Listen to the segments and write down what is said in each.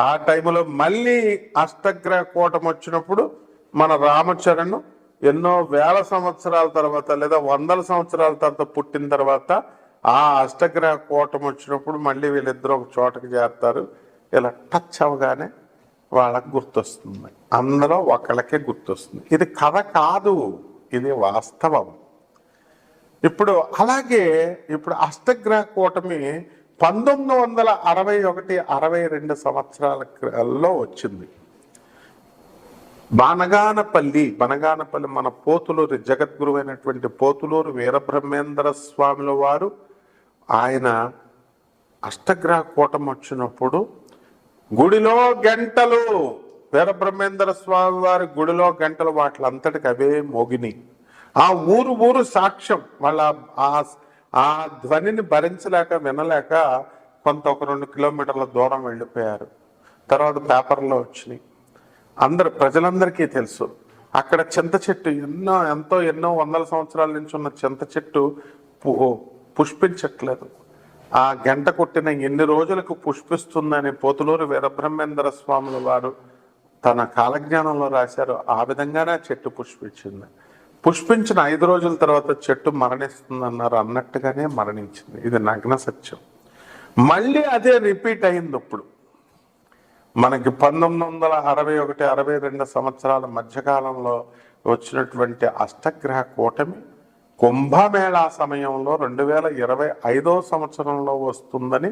ఆ టైంలో మళ్ళీ అష్టగ్రహ కూటం వచ్చినప్పుడు మన రామచరణ్ ఎన్నో వేల సంవత్సరాల తర్వాత లేదా వందల సంవత్సరాల తర్వాత పుట్టిన తర్వాత ఆ అష్టగ్రహ కూటం వచ్చినప్పుడు మళ్ళీ వీళ్ళిద్దరూ ఒక చోటకి చేరుతారు. ఇలా టచ్ అవగానే వాళ్ళకి గుర్తొస్తుంది. అందులో ఒకళ్ళకే గుర్తొస్తుంది. ఇది కథ కాదు. ఇది వాస్తవం. ఇప్పుడు అలాగే ఇప్పుడు అష్టగ్రహ కూటమి పంతొమ్మిది వందల అరవై ఒకటి అరవై రెండు సంవత్సరాలలో వచ్చింది. బానగానపల్లి బనగానపల్లి మన పోతులూరు జగద్గురువైనటువంటి పోతులూరు వీరబ్రహ్మేంద్ర స్వాముల వారు ఆయన అష్టగ్రహ కూటం వచ్చినప్పుడు గుడిలో గంటలు వీరబ్రహ్మేంద్ర స్వామి వారి గుడిలో గంటలు వాటిలంతటికి అవే మోగిని. ఆ ఊరు ఊరు సాక్ష్యం. వాళ్ళ ఆ ఆ ధ్వనిని భరించలేక వినలేక కొంత ఒక రెండు కిలోమీటర్ల దూరం వెళ్ళిపోయారు. తర్వాత పేపర్లో వచ్చినాయి. అందరు ప్రజలందరికీ తెలుసు అక్కడ చింత చెట్టు ఎన్నో ఎంతో ఎన్నో వందల సంవత్సరాల నుంచి ఉన్న చింత చెట్టు పుష్పించట్లేదు. ఆ గంట కొట్టిన ఎన్ని రోజులకు పుష్పిస్తుందని పోతులూరు వీరబ్రహ్మేంద్ర స్వాముల వారు తన కాలజ్ఞానంలో రాశారు. ఆ విధంగానే ఆ చెట్టు పుష్పించింది. పుష్పించిన ఐదు రోజుల తర్వాత చెట్టు మరణిస్తుంది అన్నారు అన్నట్టుగానే మరణించింది. ఇది నగ్న సత్యం. మళ్ళీ అదే రిపీట్ అయింది ఇప్పుడు మనకి పంతొమ్మిది వందల అరవై ఒకటి అరవై రెండు సంవత్సరాల మధ్యకాలంలో వచ్చినటువంటి అష్టగ్రహ కూటమి కుంభమేళా సమయంలో రెండు వేల ఇరవై ఐదో సంవత్సరంలో వస్తుందని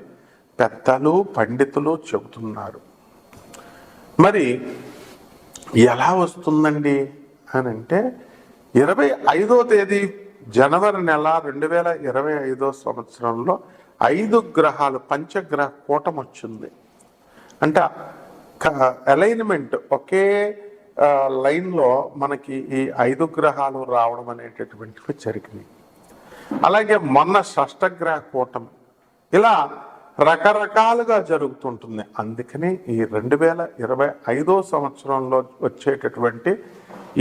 పెద్దలు పండితులు చెబుతున్నారు. మరి ఎలా వస్తుందండి? అని అంటే ఇరవై ఐదో తేదీ జనవరి నెల రెండు వేల ఇరవై ఐదో సంవత్సరంలో ఐదు గ్రహాలు పంచగ్రహ కూటం వచ్చింది. అంటే అలైన్మెంట్ ఒకే లైన్లో మనకి ఈ ఐదు గ్రహాలు రావడం అనేటటువంటివి జరిగినాయి. అలాగే మొన్న షష్టగ్రహ కూటమి ఇలా రకరకాలుగా జరుగుతుంటుంది. అందుకని ఈ రెండు వేల ఇరవై ఐదో సంవత్సరంలో వచ్చేటటువంటి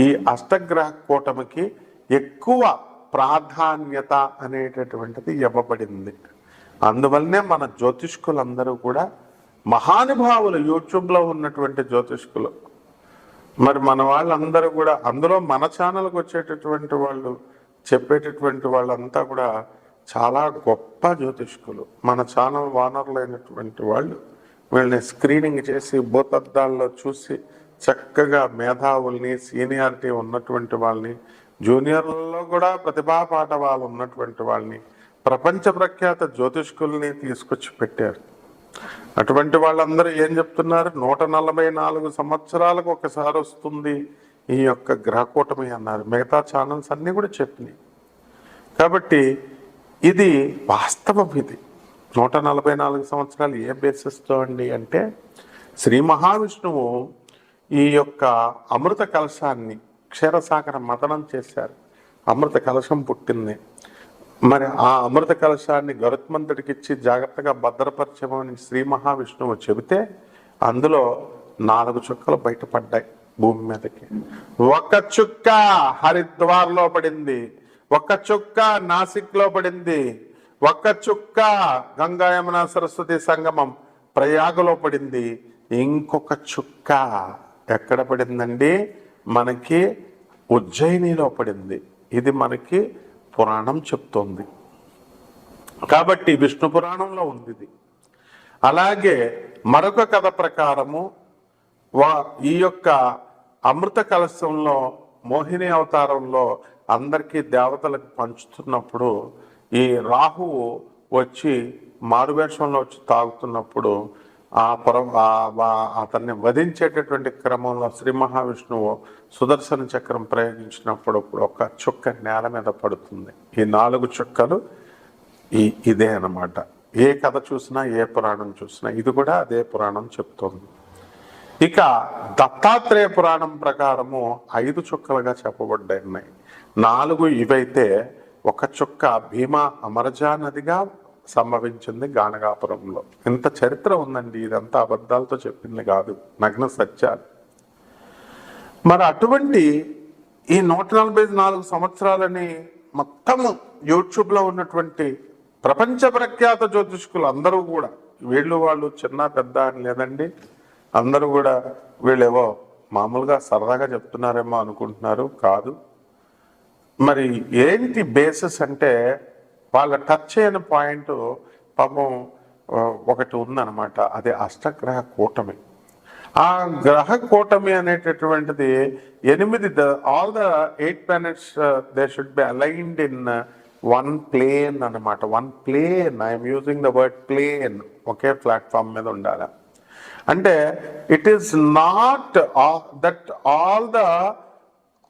ఈ అష్టగ్రహ కూటమికి ఎక్కువ ప్రాధాన్యత అనేటటువంటిది ఇవ్వబడింది. అందువల్లనే మన జ్యోతిష్కులందరూ కూడా మహానుభావులు యూట్యూబ్లో ఉన్నటువంటి జ్యోతిష్కులు. మరి మన వాళ్ళందరూ కూడా అందులో మన ఛానల్కి వచ్చేటటువంటి వాళ్ళు చెప్పేటటువంటి వాళ్ళంతా కూడా చాలా గొప్ప జ్యోతిష్కులు. మన ఛానల్ వానర్లైనటువంటి వాళ్ళు వీళ్ళని స్క్రీనింగ్ చేసి భూతద్దాల్లో చూసి చక్కగా మేధావుల్ని సీనియారిటీ ఉన్నటువంటి వాళ్ళని జూనియర్లలో కూడా ప్రతిభా పాఠవాలు ఉన్నటువంటి వాళ్ళని ప్రపంచ ప్రఖ్యాత జ్యోతిష్కుల్ని తీసుకొచ్చి పెట్టారు. అటువంటి వాళ్ళందరూ ఏం చెప్తున్నారు? నూట నలభై నాలుగు సంవత్సరాలకు ఒకసారి వస్తుంది ఈ యొక్క గ్రహకూటమి అన్నారు. మిగతా ఛానల్స్ అన్నీ కూడా చెప్పినాయి. కాబట్టి ఇది వాస్తవం ఇది. నూట నలభై నాలుగు సంవత్సరాలు ఏ బేసిస్తో అండి అంటే శ్రీ మహావిష్ణువు ఈ యొక్క అమృత కలశాన్ని క్షీరసాగర మదనం చేశారు. అమృత కలశం పుట్టింది. మరి ఆ అమృత కలశాన్ని గరుత్మంతుడికి ఇచ్చి జాగ్రత్తగా భద్రపరచమని శ్రీ మహావిష్ణువు చెబితే అందులో నాలుగు చుక్కలు బయటపడ్డాయి భూమి మీదకి. ఒక చుక్క హరిద్వార్లో పడింది. ఒక చుక్క నాసిక్లో పడింది. ఒక చుక్క గంగా యమున సరస్వతి సంగమం ప్రయాగలో పడింది. ఇంకొక చుక్క ఎక్కడ పడిందండి? మనకి ఉజ్జయినిలో పడింది. ఇది మనకి పురాణం చెప్తోంది. కాబట్టి విష్ణు పురాణంలో ఉంది ఇది. అలాగే మరొక కథ ప్రకారము వా ఈ యొక్క అమృత కలశంలో మోహిని అవతారంలో అందరికీ దేవతలకు పంచుతున్నప్పుడు ఈ రాహువు వచ్చి మారువేషంలో వచ్చి తాగుతున్నప్పుడు ఆ పుర అతన్ని వధించేటటువంటి క్రమంలో శ్రీ మహావిష్ణువు సుదర్శన చక్రం ప్రయోగించినప్పుడు ఒక చుక్క నేల మీద పడుతుంది. ఈ నాలుగు చుక్కలు ఈ ఇదే అన్నమాట. ఏ కథ చూసినా ఏ పురాణం చూసినా ఇది కూడా అదే పురాణం చెప్తోంది. ఇక దత్తాత్రేయ పురాణం ప్రకారము ఐదు చుక్కలుగా చెప్పబడ్డాయి నాలుగు ఇవైతే ఒక చుక్క భీమా అమరజా నదిగా సంభవించింది గానగాపురంలో. ఇంత చరిత్ర ఉందండి ఇదంతా అబద్ధాలతో చెప్పింది కాదు. నగ్న సత్యాలు. మరి అటువంటి ఈ నూట నలభై నాలుగు సంవత్సరాలని మొత్తం యూట్యూబ్లో ఉన్నటువంటి ప్రపంచ ప్రఖ్యాత జ్యోతిష్కులు అందరూ కూడా వీళ్ళు వాళ్ళు చిన్న పెద్ద అని లేదండి అందరూ కూడా వీళ్ళేవో మామూలుగా సరదాగా చెప్తున్నారేమో అనుకుంటున్నారు కాదు. మరి ఏంటి బేసిస్ అంటే వాళ్ళ టచ్ అయిన పాయింట్ పాపం ఒకటి ఉందన్నమాట. అది అష్టగ్రహ కూటమి. ఆ గ్రహ కూటమి అనేటటువంటిది ఎనిమిది all the eight planets they should be aligned in one plane అన్నమాట. One plane I'm using the word plane okay platform మీద ఉండాలి? అంటే it is not that all the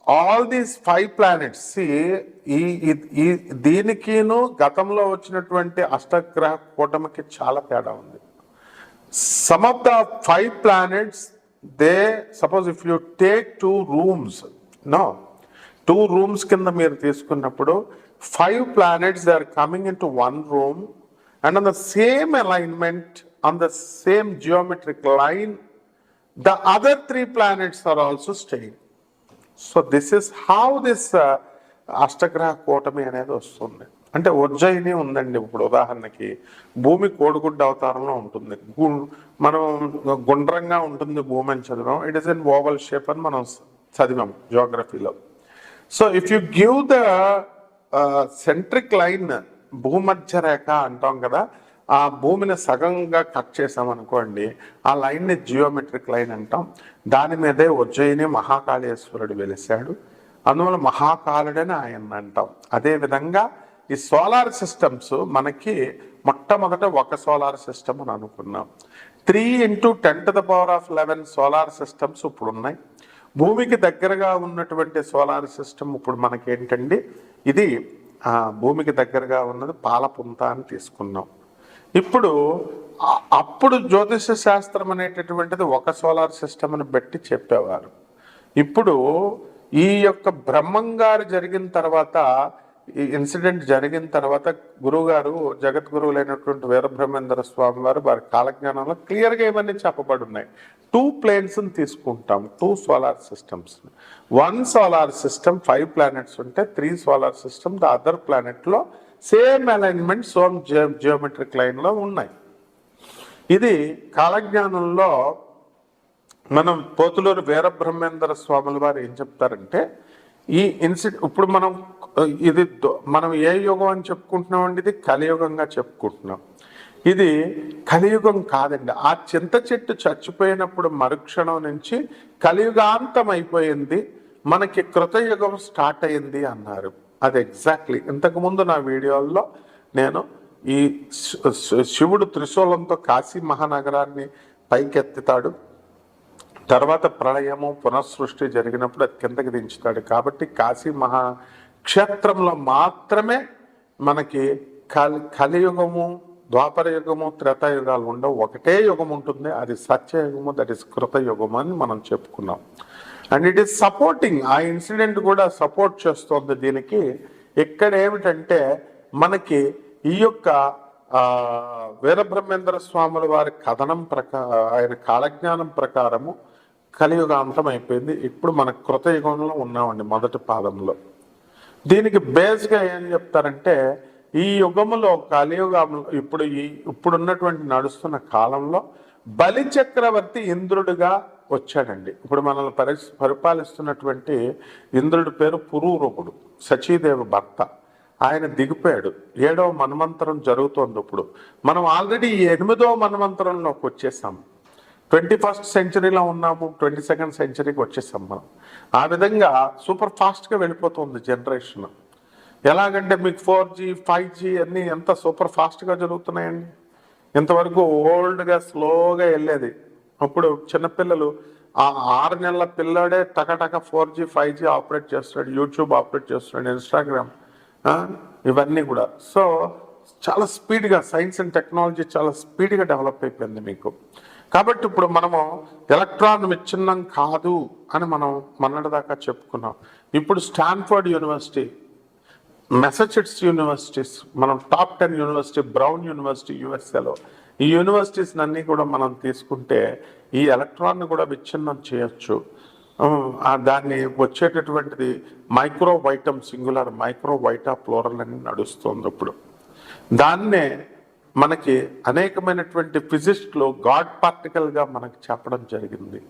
all these five planets ఈ ఈ- ఈ దీనికిను గతంలో వచ్చినటువంటి అష్టగ్రహ కూటమికి చాలా తేడా ఉంది. Some of the five planets they suppose if you take two rooms no two rooms కింద మీరు తీసుకున్నప్పుడు five planets they are coming in to one room and on the same alignment on the same geometric line the other three planets are also staying so this is how this అష్టగ్రహ కూటమి అనేది వస్తుంది. అంటే ఉజ్జయిని ఉందండి ఇప్పుడు ఉదాహరణకి. భూమి కోడిగుడ్డ అవతారంలో ఉంటుంది. గు- మనం గుండ్రంగా ఉంటుంది భూమి అని చదివాం. It is in oval shape అని మనం చదివాం జియోగ్రఫీలో so if you give the centric line భూమధ్య రేఖ అంటాం కదా ఆ భూమిని సగంగా కట్ చేసాం అనుకోండి ఆ లైన్ని జియోమెట్రిక్ లైన్ అంటాం. దాని మీదే ఉజ్జయిని మహాకాళేశ్వరుడు వెలిశాడు. అందువల్ల మహాకాలుడని ఆయన అంటాం. అదే విధంగా ఈ సోలార్ సిస్టమ్స్ మనకి మొట్టమొదట ఒక సోలార్ సిస్టమ్ అని అనుకున్నాం. Three into ten to the power of eleven solar systems ఇప్పుడు ఉన్నాయి భూమికి దగ్గరగా ఉన్నటువంటి సోలార్ సిస్టమ్ ఇప్పుడు మనకి ఏంటండి ఇది భూమికి దగ్గరగా ఉన్నది పాలపుంత అని తీసుకున్నాం. ఇప్పుడు అప్పుడు జ్యోతిష శాస్త్రం అనేటటువంటిది ఒక సోలార్ సిస్టమ్ బట్టి చెప్పేవారు. ఇప్పుడు ఈ యొక్క బ్రహ్మంగారు జరిగిన తర్వాత ఈ ఇన్సిడెంట్ జరిగిన తర్వాత గురువుగారు జగద్గురువులైనటువంటి వీరబ్రహ్మేంద్ర స్వామి వారు వారి కాలజ్ఞానంలో క్లియర్గా ఇవన్నీ చెప్పబడి ఉన్నాయి. టూ ప్లేన్స్ని తీసుకుంటాం two solar systems one solar system five planets ఉంటే three solar system the other ప్లానెట్లో same alignment some geometric లైన్లో ఉన్నాయి. ఇది కాలజ్ఞానంలో మనం పోతులూరు వీరబ్రహ్మేంద్ర స్వాముల వారు ఏం చెప్తారంటే ఈ ఇన్సిడెంట్ ఇప్పుడు మనం ఇది దొ- మనం ఏ యుగం అని చెప్పుకుంటున్నాం ఇది కలియుగంగా చెప్పుకుంటున్నాం. ఇది కలియుగం కాదండి. ఆ చింత చెట్టు చచ్చిపోయినప్పుడు మరుక్షణం నుంచి కలియుగాంతం అయిపోయింది మనకి కృతయుగం స్టార్ట్ అయింది అన్నారు. అది ఎగ్జాక్ట్లీ ఇంతకుముందు నా వీడియోల్లో నేను ఈ శివుడు త్రిశూలంతో కాశీ మహానగరాన్ని పైకెత్తుతాడు. తర్వాత ప్రళయము పునఃసృష్టి జరిగినప్పుడు అది కిందకి దించుతాడు. కాబట్టి కాశీ మహా క్షేత్రంలో మాత్రమే మనకి కలి కలియుగము ద్వాపర యుగము త్రేతాయుగాలు ఉండవు. ఒకటే యుగం ఉంటుంది. అది సత్యయుగము దట్ ఇస్ కృతయుగము అని మనం చెప్పుకున్నాం. అండ్ ఇట్ ఈస్ సపోర్టింగ్ ఆ ఇన్సిడెంట్ కూడా సపోర్ట్ చేస్తోంది దీనికి. ఇక్కడ ఏమిటంటే మనకి ఈ యొక్క వీరబ్రహ్మేంద్ర స్వాముల వారి కథనం ప్రకా ఆయన కాలజ్ఞానం ప్రకారము కలియుగాంతం అయిపోయింది. ఇప్పుడు మన కృతయుగంలో ఉన్నామండి మొదటి పాదంలో. దీనికి బేస్గా ఏం చెప్తారంటే ఈ యుగములో కలియుగంలో ఇప్పుడు ఈ ఇప్పుడున్నటువంటి నడుస్తున్న కాలంలో బలి చక్రవర్తి ఇంద్రుడిగా వచ్చాడండి. ఇప్పుడు మనల్ని పరి పరిపాలిస్తున్నటువంటి ఇంద్రుడి పేరు పురూరుకుడు సచీదేవి భర్త. ఆయన దిగిపోయాడు. ఏడవ మన్వంతరం జరుగుతోంది ఇప్పుడు. మనం ఆల్రెడీ ఎనిమిదవ మన్వంతరంలోకి వచ్చేసాం. ట్వంటీ ఫస్ట్ సెంచరీలో ఉన్నాము ట్వంటీ సెకండ్ సెంచరీకి వచ్చేసాం మనం. ఆ విధంగా సూపర్ ఫాస్ట్గా వెళ్ళిపోతుంది జనరేషన్. ఎలాగంటే మీకు ఫోర్ జీ ఫైవ్ జీ అన్నీ ఎంత సూపర్ ఫాస్ట్గా జరుగుతున్నాయండి. ఇంతవరకు ఓల్డ్గా స్లోగా వెళ్ళేది. అప్పుడు చిన్నపిల్లలు ఆ ఆరు నెలల పిల్లాడే టకటక four G five G operate చేస్తాడు యూట్యూబ్ ఆపరేట్ చేస్తున్నాడు ఇన్స్టాగ్రామ్ ఇవన్నీ కూడా. సో చాలా స్పీడ్గా సైన్స్ అండ్ టెక్నాలజీ చాలా స్పీడ్గా డెవలప్ అయిపోయింది మీకు. కాబట్టి ఇప్పుడు మనము ఎలక్ట్రాన్ విచ్ఛిన్నం కాదు అని మనం మొన్నటిదాకా చెప్పుకున్నాం. ఇప్పుడు స్టాన్ఫర్డ్ యూనివర్సిటీ మెసచ్యూట్స్ యూనివర్సిటీస్ మనం top ten university Brown university యుఎస్ఏలో ఈ యూనివర్సిటీస్ అన్నీ కూడా మనం తీసుకుంటే ఈ ఎలక్ట్రాన్ కూడా విచ్ఛిన్నం చేయొచ్చు. దాన్ని వచ్చేటటువంటిది మైక్రో వైటమ్ సింగులర్ మైక్రో వైటా ఫ్లోరల్ అని నడుస్తుంది ఇప్పుడు. దాన్నే మనకి అనేకమైనటువంటి ఫిజిక్స్లో గాడ్ పార్టికల్గా మనకి చెప్పడం జరిగింది.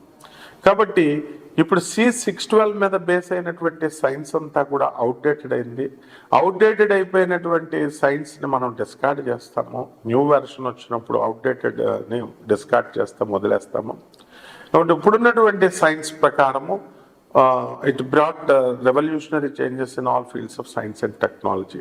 కాబట్టి ఇప్పుడు సి సిక్స్ ట్వెల్వ్ మీద బేస్ అయినటువంటి సైన్స్ అంతా కూడా అవుట్డేటెడ్ అయింది. అవుట్డేటెడ్ అయిపోయినటువంటి సైన్స్ని మనం డిస్కార్డ్ చేస్తాము. న్యూ వెర్షన్ వచ్చినప్పుడు అవుట్డేటెడ్ని డిస్కార్డ్ చేస్తాం వదిలేస్తాము కాబట్టి ఇప్పుడున్నటువంటి సైన్స్ ప్రకారము it brought revolutionary changes in all fields of science and technology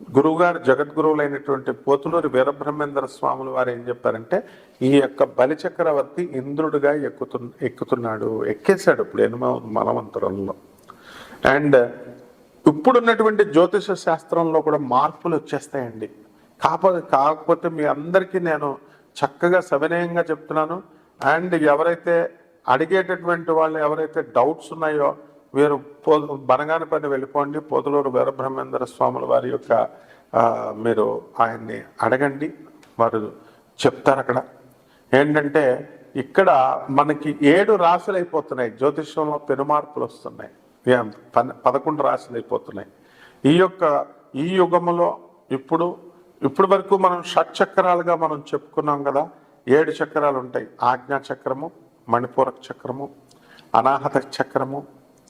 గురువుగారు జగద్గురువులైనటువంటి పోతులూరి వీరబ్రహ్మేంద్ర స్వాములు వారు ఏం చెప్పారంటే ఈ యొక్క బలిచక్రవర్తి ఇంద్రుడిగా ఎక్కుతు ఎక్కుతున్నాడు ఎక్కేశాడు ఇప్పుడు ఎనిమ మనవంతరంలో అండ్ ఇప్పుడున్నటువంటి జ్యోతిష శాస్త్రంలో కూడా మార్పులు వచ్చేస్తాయండి. కాకపోతే కాకపోతే మీ అందరికీ నేను చక్కగా సవినయంగా చెప్తున్నాను. అండ్ ఎవరైతే అడిగేటటువంటి వాళ్ళు ఎవరైతే డౌట్స్ ఉన్నాయో వీరు పో బనగాని పని వెళ్ళిపోండి. పోతులూరు వీరబ్రహ్మేంద్ర స్వాముల వారి యొక్క మీరు ఆయన్ని అడగండి. వారు చెప్తారు అక్కడ. ఏంటంటే ఇక్కడ మనకి ఏడు రాశులు అయిపోతున్నాయి జ్యోతిష్యంలో పెనుమార్పులు వస్తున్నాయి పదకొండు రాశులు అయిపోతున్నాయి ఈ యొక్క ఈ యుగంలో ఇప్పుడు ఇప్పుడు వరకు మనం షట్చక్రాలుగా మనం చెప్పుకున్నాం కదా ఏడు చక్రాలు ఉంటాయి ఆజ్ఞా చక్రము మణిపూరక చక్రము అనాహత చక్రము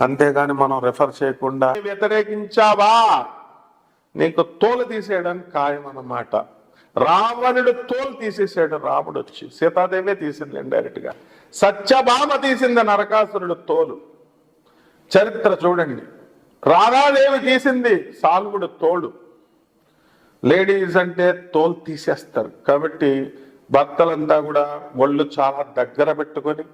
అంతేగాని మనం రిఫర్ చేయకుండా వ్యతిరేకించావా? నీకు తోలు తీసేయడానికి ఖాయం అన్నమాట రావణుడు తోలు తీసేసాడు రాముడు వచ్చి సీతాదేవే తీసింది డైరెక్ట్గా. సత్యభామ తీసింది నరకాసురుడు తోలు. చరిత్ర చూడండి. రాధాదేవి తీసింది సాల్వుడు తోడు. లేడీస్ అంటే తోలు తీసేస్తారు. కాబట్టి భర్తలంతా కూడా ఒళ్ళు చాలా దగ్గర పెట్టుకొని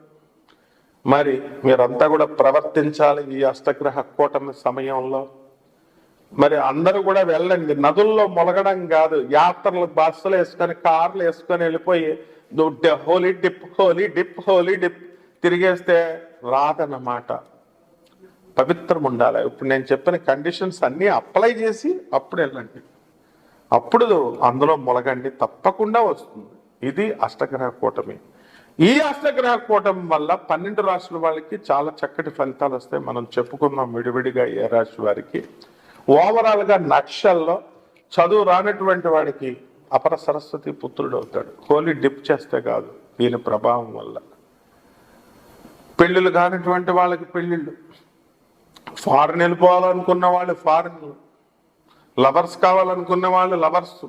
మరి మీరంతా కూడా ప్రవర్తించాలి ఈ అష్టగ్రహ కూటమి సమయంలో. మరి అందరూ కూడా వెళ్ళండి. నదుల్లో మొలగడం కాదు. యాత్రలు బస్సులు వేసుకొని కార్లు వేసుకొని వెళ్ళిపోయి holy dip holy dip holy dip తిరిగేస్తే రాదన్నమాట. పవిత్రం ఉండాలి ఇప్పుడు నేను చెప్పిన కండిషన్స్ అన్నీ అప్లై చేసి అప్పుడు వెళ్ళండి. అప్పుడు అందులో మొలగండి. తప్పకుండా వస్తుంది. ఇది అష్టగ్రహ కూటమి. ఈ అష్టగ్రహ కూటం వల్ల పన్నెండు రాష్ట్రాల వాళ్ళకి చాలా చక్కటి ఫలితాలు వస్తాయి. మనం చెప్పుకుందాం విడివిడిగా ఏ రాశి వారికి. ఓవరాల్గా నక్షల్లో చదువు రానటువంటి వాడికి అపర సరస్వతి పుత్రుడు అవుతాడు. హోలీ డిప్ చేస్తే కాదు దీని ప్రభావం వల్ల. పెళ్ళిళ్ళు కానిటువంటి వాళ్ళకి పెళ్ళిళ్ళు. ఫారెన్ వెళ్ళిపోవాలనుకున్న వాళ్ళు ఫారెన్ లవర్స్ కావాలనుకున్న వాళ్ళు లవర్స్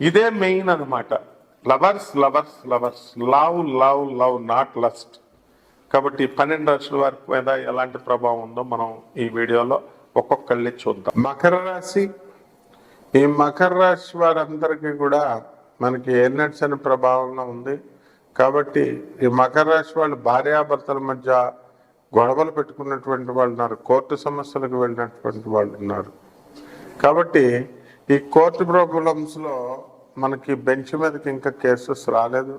ఇదే మెయిన్ అన్నమాట. Lovers lovers lovers. Love love love not lust కాబట్టి పన్నెండు రాశుల వారి మీద ఎలాంటి ప్రభావం ఉందో మనం ఈ వీడియోలో ఒక్కొక్కళ్ళని చూద్దాం. మకర రాశి. ఈ మకర రాశి వారందరికీ కూడా మనకి ఎన్నట్స్ అనే ప్రభావంలో ఉంది. కాబట్టి ఈ మకర రాశి వాళ్ళు భార్యాభర్తల మధ్య గొడవలు పెట్టుకున్నటువంటి వాళ్ళు ఉన్నారు. కోర్టు సమస్యలకు వెళ్ళినటువంటి వాళ్ళు ఉన్నారు. కాబట్టి ఈ కోర్టు ప్రాబ్లమ్స్లో మనకి బెంచ్ మీదకి ఇంకా కేసెస్ రాలేదు.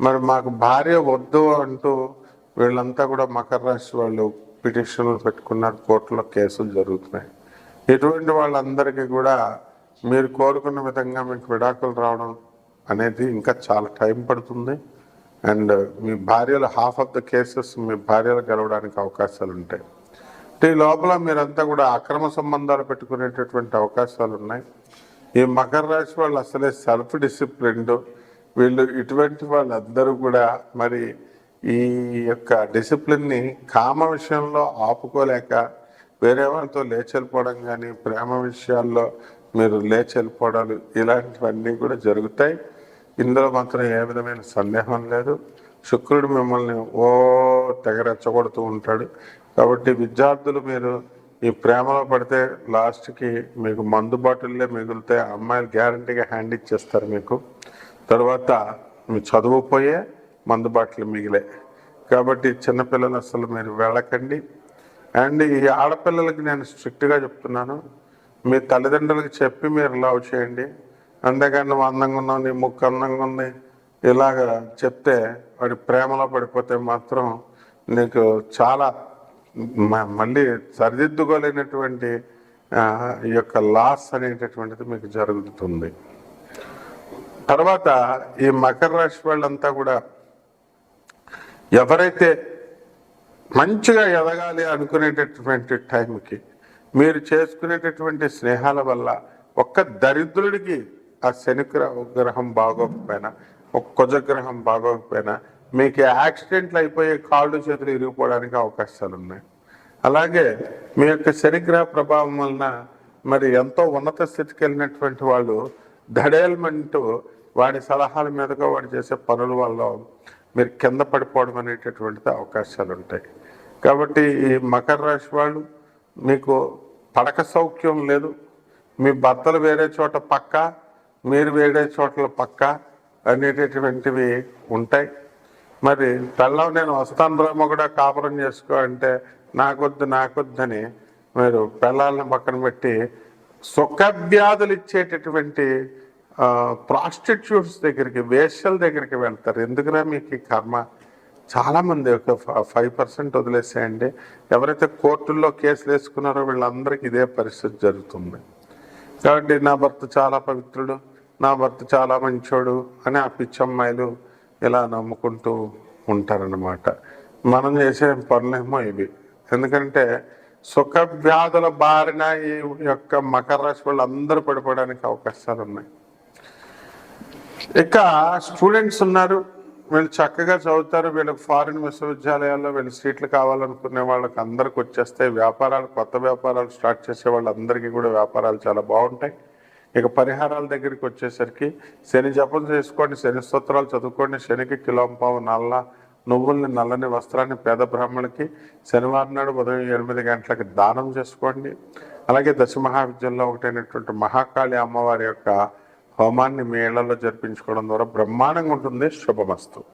మరి మాకు భార్య వద్దు అంటూ వీళ్ళంతా కూడా మకర రాశి వాళ్ళు పిటిషన్లు పెట్టుకున్నారు. కోర్టులో కేసులు జరుగుతున్నాయి. ఇటువంటి వాళ్ళందరికీ కూడా మీరు కోరుకున్న విధంగా మీకు విడాకులు రావడం అనేది ఇంకా చాలా టైం పడుతుంది. అండ్ మీ భార్యలు హాఫ్ ఆఫ్ ద కేసెస్ మీ భార్యలు గెలవడానికి అవకాశాలు ఉంటాయి. ఈ లోపల మీరంతా కూడా అక్రమ సంబంధాలు పెట్టుకునేటటువంటి అవకాశాలు ఉన్నాయి. ఈ మకర రాశి వాళ్ళు అసలే సెల్ఫ్ డిసిప్లిన్డ్ వీళ్ళు ఇటువంటి వాళ్ళందరూ కూడా మరి ఈ యొక్క డిసిప్లిన్ని కామ విషయంలో ఆపుకోలేక వేరే వాళ్ళతో లేచెళ్ళిపోవడం కానీ ప్రేమ విషయాల్లో మీరు లేచెళ్ళిపోవడాలు ఇలాంటివన్నీ కూడా జరుగుతాయి. ఇందులో మాత్రం ఏ విధమైన సందేహం లేదు. శుక్రుడు మిమ్మల్ని ఓ తెగరెచ్చగొడుతూ ఉంటాడు. కాబట్టి విద్యార్థులు మీరు ఈ ప్రేమలో పడితే లాస్ట్కి మీకు మందు బాటిల్లే మిగులుతాయి అమ్మాయిలు గ్యారంటీగా హ్యాండ్ ఇచ్చేస్తారు మీకు. తర్వాత మీ చదువు పోయే మందు బాటిల్ మిగిలే. కాబట్టి చిన్నపిల్లలు అసలు మీరు వెళ్ళకండి. అండ్ ఈ ఆడపిల్లలకి నేను స్ట్రిక్ట్గా చెప్తున్నాను మీ తల్లిదండ్రులకు చెప్పి మీరు లవ్ చేయండి. అంతేకాని నువ్వు అందంగా ఉన్నావు నీ ముక్కు అందంగా ఉంది ఇలాగ చెప్తే వాడి ప్రేమలో పడిపోతే మాత్రం నీకు చాలా మళ్ళీ సరిదిద్దుకోలేనటువంటి ఈ యొక్క లాస్ అనేటటువంటిది మీకు జరుగుతుంది. తర్వాత ఈ మకర రాశి వాళ్ళంతా కూడా ఎవరైతే మంచిగా ఎదగాలి అనుకునేటటువంటి టైంకి మీరు చేసుకునేటటువంటి స్నేహాల వల్ల ఒక్క దరిద్రుడికి ఆ శనిగ్రహ గ్రహం బాగోకపోయినా ఒక కుజగ్రహం బాగోకపోయినా మీకు యాక్సిడెంట్లు అయిపోయే కాళ్ళు చేతులు ఇరిగిపోవడానికి అవకాశాలు ఉన్నాయి. అలాగే మీ యొక్క శనిగ్రహ ప్రభావం వలన మరి ఎంతో ఉన్నత స్థితికి వెళ్ళినటువంటి వాళ్ళు ధడేల్మంటూ వాడి సలహాల మీదుగా వాడు చేసే పనుల వల్ల మీరు కింద పడిపోవడం అనేటటువంటిది అవకాశాలు ఉంటాయి. కాబట్టి ఈ మకర రాశి వాళ్ళు మీకు పడక సౌఖ్యం లేదు మీ భర్తలు వేరే చోట పక్క మీరు వేరే చోట్ల పక్క అనేటటువంటివి ఉంటాయి. మరి పెళ్ళం నేను వస్తాను రామో కూడా కాపురం చేసుకో అంటే నాకొద్దు నాకొద్దని మీరు పెళ్ళాలని పక్కన పెట్టి సుఖవ్యాధులు ఇచ్చేటటువంటి ప్రాస్టిట్యూట్స్ దగ్గరికి వేశ్యల దగ్గరికి వెళ్తారు. ఎందుకురా మీకు కర్మ? చాలామంది ఒక ఫైవ్ పర్సెంట్ వదిలేసేయండి. ఎవరైతే కోర్టుల్లో కేసులు వేసుకున్నారో వీళ్ళందరికీ ఇదే పరిస్థితి జరుగుతుంది. కాబట్టి నా భర్త చాలా పవిత్రుడు నా భర్త చాలా మంచోడు అని ఆ పిచ్చమ్మాయిలు ఇలా నమ్ముకుంటూ ఉంటారన్నమాట. మనం చేసే పనులేమో ఇవి. ఎందుకంటే సుఖ వ్యాధుల బారిన ఈ యొక్క మకర రాశి వాళ్ళు అందరూ పడిపోవడానికి అవకాశాలు ఉన్నాయి ఇక స్టూడెంట్స్ ఉన్నారు. వీళ్ళు చక్కగా చదువుతారు. వీళ్ళకి ఫారిన్ విశ్వవిద్యాలయాల్లో వీళ్ళు సీట్లు కావాలనుకునే వాళ్ళకి అందరికి వచ్చేస్తాయి. వ్యాపారాలు కొత్త వ్యాపారాలు స్టార్ట్ చేసే వాళ్ళందరికీ కూడా వ్యాపారాలు చాలా బాగుంటాయి. ఇక పరిహారాల దగ్గరికి వచ్చేసరికి శని జపం చేసుకోండి శని స్తోత్రాలు చదువుకోండి శనికి కిలోంపావు నల్ల నువ్వుల్ని నల్లని వస్త్రాన్ని పేద బ్రాహ్మణులకి శనివారం నాడు ఉదయం ఎనిమిది గంటలకు దానం చేసుకోండి. అలాగే దశ మహావిద్యల్లో ఒకటైనటువంటి మహాకాళి అమ్మవారి యొక్క హోమాన్ని మీ ఇళ్ళలో జరిపించుకోవడం ద్వారా బ్రహ్మాండంగా ఉంటుంది. శుభమస్తు.